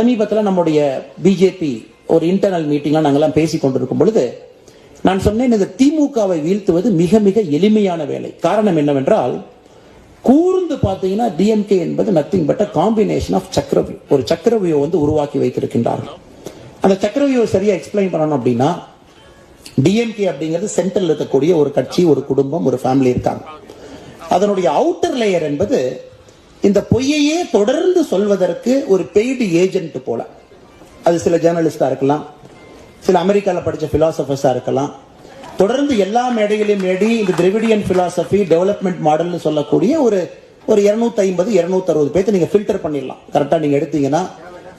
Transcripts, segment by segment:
சமீபத்தில் நம்முடைய பிஜேபி ஒரு இன்டர்னல் மீட்டிங்ல நாங்கெல்லாம் பேசி கொண்டிருக்கும் பொழுது நான் சொன்னேன் இந்த திமுகவை வீழ்த்துவது மிக மிக எளிமையான வேலை. காரணம் என்னவென்றால் கூர்ந்து பார்த்தீங்கன்னா டிஎம்கே என்பது nothing but combination of chakravyuh ஒரு சக்கரவியூ வந்து உருவாக்கி வைத்திருக்கின்றார்கள். அந்த சக்கரவியூ சரியா எக்ஸ்பிளைன் பண்ணணும் அப்படின்னா டிஎம்கே அப்படிங்கிறது சென்ட்ரல் இருக்கக்கூடிய ஒரு கட்சி ஒரு குடும்பம் ஒரு ஃபேமிலி இருக்காங்க. அதனுடைய அவுட்டர் லேயர் என்பது இந்த பொய்யையே தொடர்ந்து சொல்வதற்கு ஒரு பெய்டு ஏஜென்ட் போல அது சில ஜேர்னலிஸ்டா இருக்கலாம் சில அமெரிக்காவில் படித்த பிலாசபர்ஸா இருக்கலாம். தொடர்ந்து எல்லா மேடைகளையும் மேடி இந்த திரிவிடியன் பிலாசபி டெவலப்மெண்ட் மாடல்னு சொல்லக்கூடிய ஒரு ஒரு இருநூத்தி ஐம்பது இருநூத்தி அறுபது பேர்த்து நீங்க ஃபில்டர் பண்ணிடலாம். கரெக்டா நீங்க எடுத்தீங்கன்னா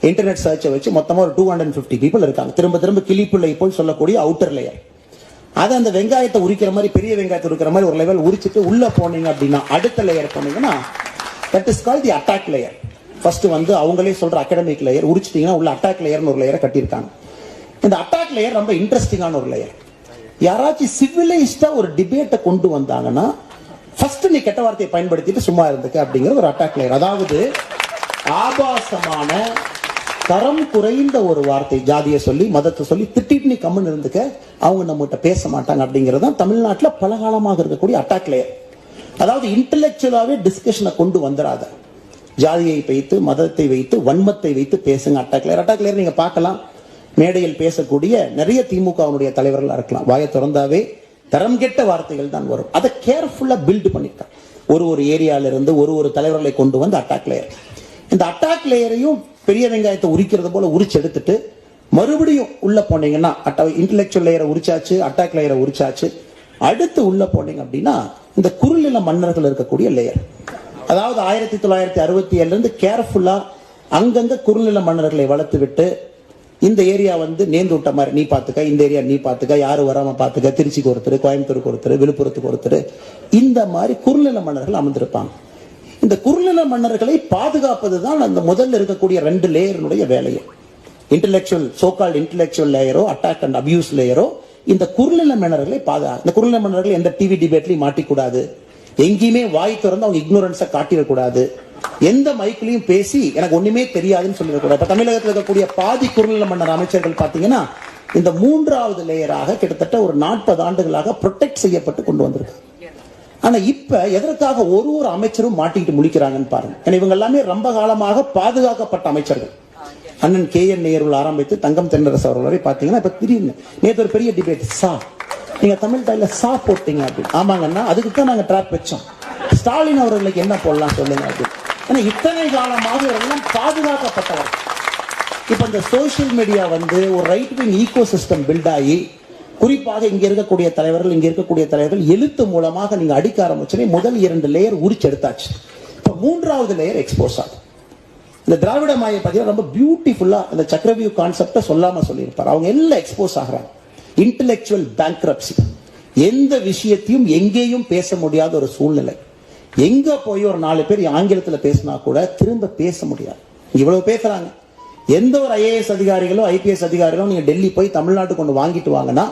இன்டர்நெட் சர்ச்சை வச்சு மொத்தமாக ஒரு டூ ஹண்ட்ரட் ஃபிஃப்டி பீப்புள் இருக்காங்க. திரும்ப திரும்ப கிளிப்பிள்ளை போல் சொல்லக்கூடிய அவுட்டர் லேயர் அதை அந்த வெங்காயத்தை உரிக்கிற மாதிரி பெரிய வெங்காயத்தை உரிக்கிற மாதிரி ஒரு லெவல் உரிச்சிட்டு உள்ள போனீங்க அப்படின்னா அடுத்த லேயர் போனீங்கன்னா that is call the attack layer first வந்து அவங்களே சொல்ற அகாடமிக் லேயர் உரிச்சிட்டீங்கன்னா உள்ள அட்டாக் லேயர்னு ஒரு லேயரை கட்டியிருக்காங்க. இந்த அட்டாக் லேயர் ரொம்ப இன்ட்ரெஸ்டிங்கான ஒரு லேயர் யாராச்சும் சிவிலைஸ்டா ஒரு டிபேட்டை கொண்டு வந்தாங்கன்னா ஃபர்ஸ்ட் நீ கெட்ட வார்த்தையை பயன்படுத்திட்டு சும்மா இருந்துக்க அப்படிங்கிற ஒரு அட்டாக் லேயர் அதாவது ஆபாசமான தரம் குறைந்த ஒரு வார்த்தை ஜாதியை சொல்லி மதத்தை சொல்லி திட்டிட்டு நீ கம்முன்னு இருந்துக்க அவங்க நம்மகிட்ட பேச மாட்டாங்க அப்படிங்கிறது தான் தமிழ்நாட்டில் பல காலமாக இருக்கக்கூடிய அட்டாக் லேயர் அதாவது இன்டெலெக்சுவலாவே டிஸ்கஷனை கொண்டு வந்துடாத ஜாதியை வைத்து மதத்தை வைத்து வன்மத்தை வைத்து பேசுங்க. அட்டாக் அட்டாக்லேயர் அட்டாக் லேயர் நீங்க பார்க்கலாம். மேடையில் பேசக்கூடிய நிறைய திமுகவுடைய தலைவர்களா இருக்கலாம். வாயை திறந்தாவே தரம் கெட்ட வார்த்தைகள் தான் வரும். அதை கேர்ஃபுல்லாக பில்டு பண்ணிருக்காங்க ஒரு ஒரு ஏரியால இருந்து ஒரு ஒரு தலைவர்களை கொண்டு வந்து அட்டாக் லேயர் இந்த அட்டாக் லேயரையும் பெரிய வெங்காயத்தை உரிக்கிறது போல உரிச்சு எடுத்துட்டு மறுபடியும் உள்ள போனீங்கன்னா இன்டெலெக்சுவல் லேயரை உரிச்சாச்சு அட்டாக் லேயரை உரிச்சாச்சு. அடுத்து உள்ள போனீங்க அப்படின்னா இந்த குரு சின்ன மன்னர்கள் இருக்கக்கூடிய லேயர் அதாவது ஆயிரத்தி தொள்ளாயிரத்தி அறுபத்தி ஏழுலேருந்து கேர்ஃபுல்லாக கேர்ஃபுல்லா அங்கங்க குறுநில மன்னர்களை வளர்த்து விட்டு இந்த ஏரியா வந்து நேர்ந்து விட்ட மாதிரி நீ பார்த்துக்க இந்த ஏரியா நீ பார்த்துக்க யாரும் வராம பாத்துக்க திருச்சிக்கு ஒருத்தர் கோயம்புத்தூருக்கு ஒருத்தர் விழுப்புரத்துக்கு ஒருத்தர் இந்த மாதிரி குறுநில மன்னர்கள் அமர்ந்திருப்பாங்க. இந்த குறுநில மன்னர்களை பாதுகாப்பது தான் அந்த முதல்ல இருக்கக்கூடிய ரெண்டு லேயருடைய வேலையை. இன்டலெக்சுவல் சோகால் இன்டலெக்சுவல் லேயரோ அட்டாக் அண்ட் அபியூஸ் லேயரோ இந்த குறுநில மன்னர்களை பாதுகா இந்த குறுநில மன்னர்கள் எந்த டிவி டிபேட்லையும் மாட்டிக்கூடாது. எங்கேயுமே வாய் திறந்து அவங்க இக்னோரன்ஸை காட்டிடக்கூடாது. எந்த மைக்கிலையும் பேசி எனக்கு ஒண்ணுமே தெரியாதுன்னு சொல்லிடக்கூடாது. இப்ப தமிழகத்தில் இருக்கக்கூடிய பாதி குறுநில மன்னர் அமைச்சர்கள் பாத்தீங்கன்னா இந்த மூன்றாவது லேயராக கிட்டத்தட்ட ஒரு நாற்பது ஆண்டுகளாக ப்ரொடெக்ட் செய்யப்பட்டு கொண்டு வந்திருக்கு ஆனா இப்ப எதற்காக ஒரு ஒரு அமைச்சரும் மாட்டிக்கிட்டு முடிக்கிறாங்கன்னு பாருங்க. ஏன்னா இவங்க எல்லாமே ரொம்ப காலமாக பாதுகாக்கப்பட்ட அமைச்சர்கள். அண்ணன் கே என் நேருள் ஆரம்பித்து தங்கம் தென்னரசு அவர்கள் வரை பாத்தீங்கன்னா இப்ப திடீர்னு நேற்று ஒரு பெரிய டிபேட் சா நீங்க தமிழ் தாயில சா போட்டீங்க அப்படின்னு ஆமாங்கன்னா அதுக்கு தான் நாங்க ட்ராப் வச்சோம். ஸ்டாலின் அவர்களுக்கு என்ன போடலாம் சொல்லுங்க அப்படின்னு ஏன்னா இத்தனை காலமாக எல்லாம் பாதுகாக்கப்பட்டவர். இப்ப இந்த சோசியல் மீடியா வந்து ஒரு right wing ecosystem build ஆகி குறிப்பாக இங்க இருக்கக்கூடிய தலைவர்கள் இங்க இருக்கக்கூடிய தலைவர்கள் எழுத்து மூலமாக நீங்க அடிக்க ஆரம்பிச்சுனே முதல் இரண்டு லேயர் உரிச்சு எடுத்தாச்சு. இப்ப மூன்றாவது லேயர் எக்ஸ்போஸ் ஆகும் இந்த திராவிட மாய பார்த்தீங்கன்னா ரொம்ப பியூட்டிஃபுல்லா அந்த சக்கரவியூ கான்செப்டை சொல்லாம சொல்லியிருப்பார். அவங்க எல்லாம் எக்ஸ்போஸ் ஆகிறாங்க. இன்டலெக்சுவல் பேங்க்ரப்சி எந்த விஷயத்தையும் எங்கேயும் பேச முடியாத ஒரு சூழ்நிலை. எங்க போய் ஒரு நாலு பேர் ஆங்கிலத்தில் பேசினா கூட திரும்ப பேச முடியாது. இவ்வளவு பேசுறாங்க. எந்த ஒரு ஐஏஎஸ் அதிகாரிகளோ ஐபிஎஸ் அதிகாரிகளோ நீங்க டெல்லி போய் தமிழ்நாட்டுக்கு கொண்டு வாங்கிட்டு வாங்கன்னா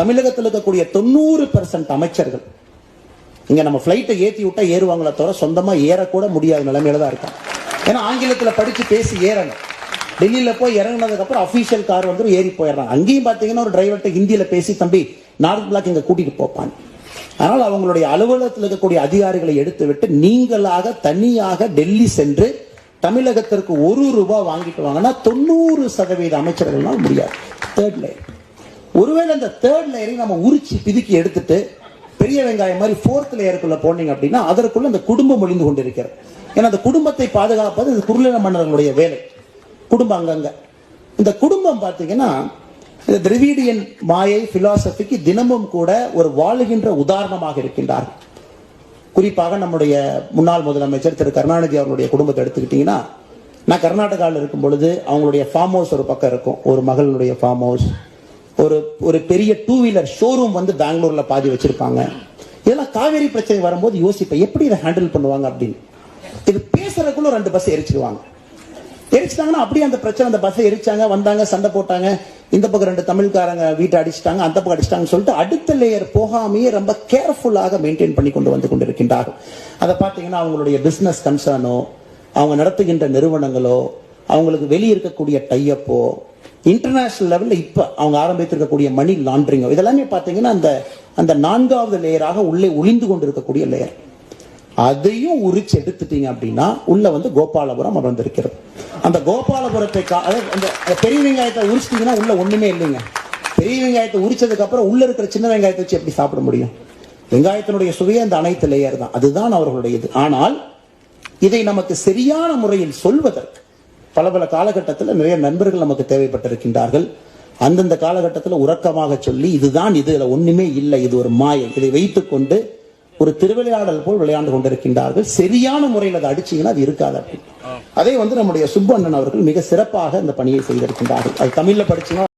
தமிழகத்தில் இருக்கக்கூடிய தொண்ணூறு பெர்சன்ட் அமைச்சர்கள் இங்க நம்ம பிளைட்டை ஏத்தி விட்டா ஏறுவாங்களா தவிர சொந்தமா ஏறக்கூட முடியாத நிலைமையில தான் இருக்காங்க. ஏன்னா ஆங்கிலத்தில் படிச்சு பேசி ஏறணும். டெல்லியில் போய் இறங்கினதுக்கப்புறம் அஃபீஷியல் கார் வந்து ஏறி போயிடுறாங்க. அங்கேயும் பார்த்தீங்கன்னா ஒரு டிரைவர்கிட்ட ஹிந்தியில் பேசி தம்பி நார்த் பிளாக் இங்கே கூட்டிகிட்டு போப்பான் ஆனால் அவங்களுடைய அலுவலகத்தில் இருக்கக்கூடிய அதிகாரிகளை எடுத்துவிட்டு நீங்களாக தனியாக டெல்லி சென்று தமிழகத்திற்கு ஒரு ரூபாய் வாங்கிட்டு வாங்கன்னா தொண்ணூறு சதவீத அமைச்சர்கள்னால் முடியாது. தேர்ட் லேயர் ஒருவேளை அந்த தேர்ட் லேயரை நம்ம உரிச்சு பிதுக்கி எடுத்துட்டு பெரிய வெங்காயம் மாதிரி ஃபோர்த் லேயருக்குள்ள போனீங்க அப்படின்னா அதற்குள்ள அந்த குடும்பம் ஒளிந்து கொண்டிருக்கிறது. ஏன்னா அந்த குடும்பத்தை பாதுகாப்பது இது குறுநில மன்னர்களுடைய வேலை. குடும்பம் அங்கங்க இந்த குடும்பம் பார்த்தீங்கன்னா இந்த திரவிடியன் மாயை பிலாசபிக்கு தினமும் கூட ஒரு வாழுகின்ற உதாரணமாக இருக்கின்றார்கள். குறிப்பாக நம்முடைய முன்னாள் முதலமைச்சர் திரு கருணாநிதி அவர்களுடைய குடும்பத்தை எடுத்துக்கிட்டீங்கன்னா நான் கர்நாடகாவில் இருக்கும் பொழுது அவங்களுடைய ஃபார்ம் ஹவுஸ் ஒரு பக்கம் இருக்கும். ஒரு மகளுடைய ஃபார்ம் ஹவுஸ் ஒரு ஒரு பெரிய டூ வீலர் ஷோரூம் வந்து பெங்களூர்ல பாதி வச்சிருப்பாங்க. இதெல்லாம் காவேரி பிரச்சனை வரும்போது யோசிப்பேன் எப்படி இதை ஹேண்டில் பண்ணுவாங்க அப்படின்னு. இது பேசுறதுக்குள்ள ரெண்டு பஸ் எரிச்சிருவாங்க எரிச்சிட்டாங்கன்னா அப்படியே அந்த பிரச்சனை அந்த பஸ்ஸை எரிச்சாங்க வந்தாங்க சண்டை போட்டாங்க. இந்த பக்கம் ரெண்டு தமிழ்காரங்க வீட்டை அடிச்சிட்டாங்க அந்த பக்கம் அடிச்சிட்டாங்கன்னு சொல்லிட்டு அடுத்த லேயர் போகாமையே ரொம்ப கேர்ஃபுல்லாக மெயின்டைன் பண்ணி கொண்டு வந்து கொண்டிருக்கின்றார்கள். அதை பார்த்தீங்கன்னா அவங்களுடைய பிஸ்னஸ் கன்சர்னோ அவங்க நடத்துகின்ற நிறுவனங்களோ அவங்களுக்கு வெளியே இருக்கக்கூடிய டையப்போ இன்டர்நேஷனல் லெவலில் இப்போ அவங்க ஆரம்பித்திருக்கக்கூடிய மணி லாண்ட்ரிங்கோ இதெல்லாமே பார்த்தீங்கன்னா அந்த அந்த நான்காவது லேயராக உள்ளே ஒளிந்து கொண்டிருக்கக்கூடிய லேயர் அதையும் உரிச்சு எடுத்துட்டீங்க அப்படின்னா உள்ள வந்து கோபாலபுரம் அமர்ந்திருக்கிறது. அந்த கோபாலபுரத்தை அதாவது அந்த பெரிய வெங்காயத்தை உரிச்சிட்டீங்கன்னா உள்ள ஒண்ணுமே இல்லைங்க. பெரிய வெங்காயத்தை உரிச்சதுக்கு அப்புறம் உள்ள இருக்கிற சின்ன வெங்காயத்தை வச்சு எப்படி சாப்பிட முடியும்? வெங்காயத்தினுடைய சுவையே அந்த அனைத்து லேயர் தான். அதுதான் அவர்களுடைய இது. ஆனால் இதை நமக்கு சரியான முறையில் சொல்வதற்கு பல பல காலகட்டத்தில் நிறைய நண்பர்கள் நமக்கு தேவைப்பட்டிருக்கின்றார்கள். அந்தந்த காலகட்டத்தில் உறக்கமாக சொல்லி இதுதான் இது இதுல ஒண்ணுமே இல்லை இது ஒரு மாயை. இதை வைத்துக்கொண்டு ஒரு திருவிளையாடல் போல் விளையாண்டு கொண்டிருக்கின்றார்கள். சரியான முறையில் அதை அடிச்சீங்கன்னா அது இருக்காது அப்படின்னு அதை வந்து நம்முடைய சுப்பண்ணன் அவர்கள் மிக சிறப்பாக இந்த பணியை செய்திருக்கின்றார்கள். அது தமிழ்ல படிச்சீங்கன்னா